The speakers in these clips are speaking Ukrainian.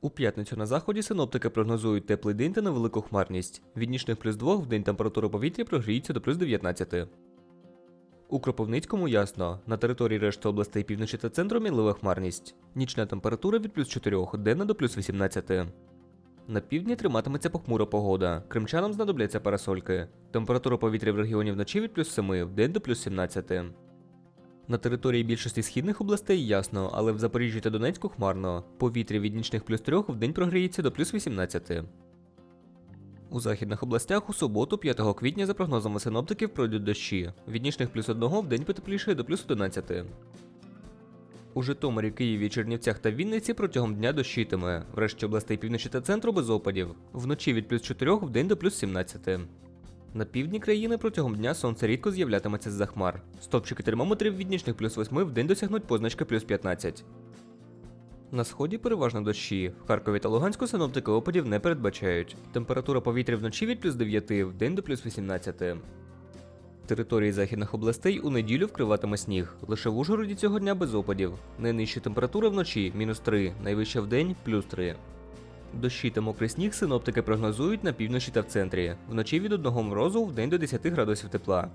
У п'ятницю на заході синоптики прогнозують теплий день та невелику хмарність. Від нічних плюс 2 в день температура повітря прогріється до плюс 19. У Кропивницькому ясно. На території решти областей півночі та центру мінлива хмарність. Нічна температура від плюс 4, денна до плюс 18. На півдні триматиметься похмура погода. Кримчанам знадобляться парасольки. Температура повітря в регіоні вночі від плюс 7, в день до плюс 17. На території більшості східних областей ясно, але в Запоріжжі та Донецьку хмарно. Повітря від нічних плюс 3 в день прогріється до плюс 18. У західних областях у суботу, 5 квітня, за прогнозами синоптиків, пройдуть дощі. Від нічних плюс 1 в день потеплішає до плюс 11. У Житомирі, Києві, Чернівцях та Вінниці протягом дня дощитиме. Врешті областей півночі та центру без опадів. Вночі від плюс 4 в день до плюс 17. На півдні країни протягом дня сонце рідко з'являтиметься з-за хмар. Стопчики термометрів від нічних плюс 8 в день досягнуть позначки плюс 15. На сході переважно дощі. В Харкові та Луганську синоптики опадів не передбачають. Температура повітря вночі від плюс 9 в день до плюс 18. Території західних областей у неділю вкриватиме сніг. Лише в Ужгороді цього дня без опадів. Найнижча температура вночі мінус 3, найвища в день плюс 3. Дощі та мокрий сніг синоптики прогнозують на півночі та в центрі. Вночі від 1 морозу в день до 10 градусів тепла.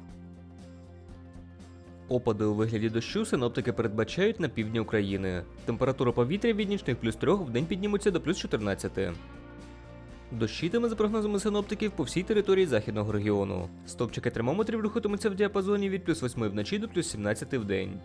Опади у вигляді дощу синоптики передбачають на півдні України. Температура повітря від нічних плюс 3 в день підніметься до плюс 14. Дощитиме за прогнозами синоптиків по всій території західного регіону. Стопчики термометрів рухатимуться в діапазоні від плюс 8 вночі до плюс 17 в день.